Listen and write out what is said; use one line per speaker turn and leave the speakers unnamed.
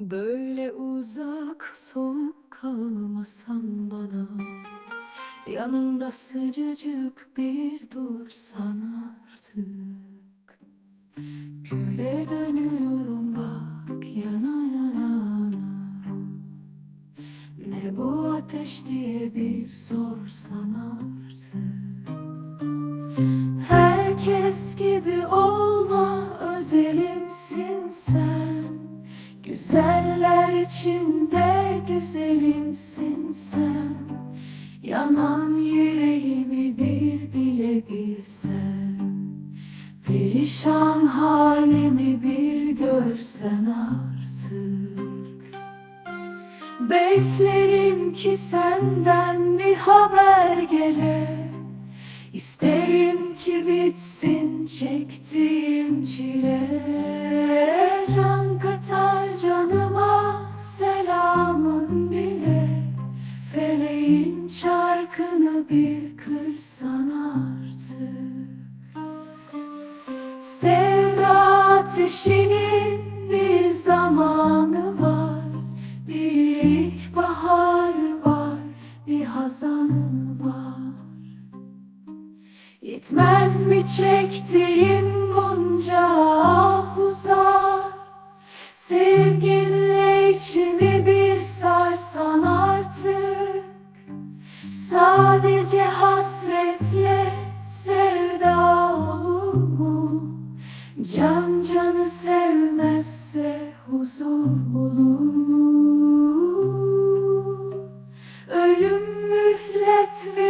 Böyle uzak soğuk kalmasan bana Yanımda sıcacık bir dursan artık. Küle dönüyorum bak yana yana Ne bu ateş diye bir sorsan artık. Herkes gibi olma Güzeller içinde güzelimsin sen. Yanan yüreğimi bir bile bilsen. Perişan halimi bir görsen artık. Beklerim ki senden bir haber gele. İsterim ki bitsin çektiğim çile Feleğin çarkını bir kırsan artık. Sevda ateşinin bir zamanı var. Bir ilkbaharı var, bir hazanı var. Yetmez mi çektiğim bunca Sadece hasretle sevda olur mu? Can canı sevmezse huzur bulur mu? Ölüm mühlet verir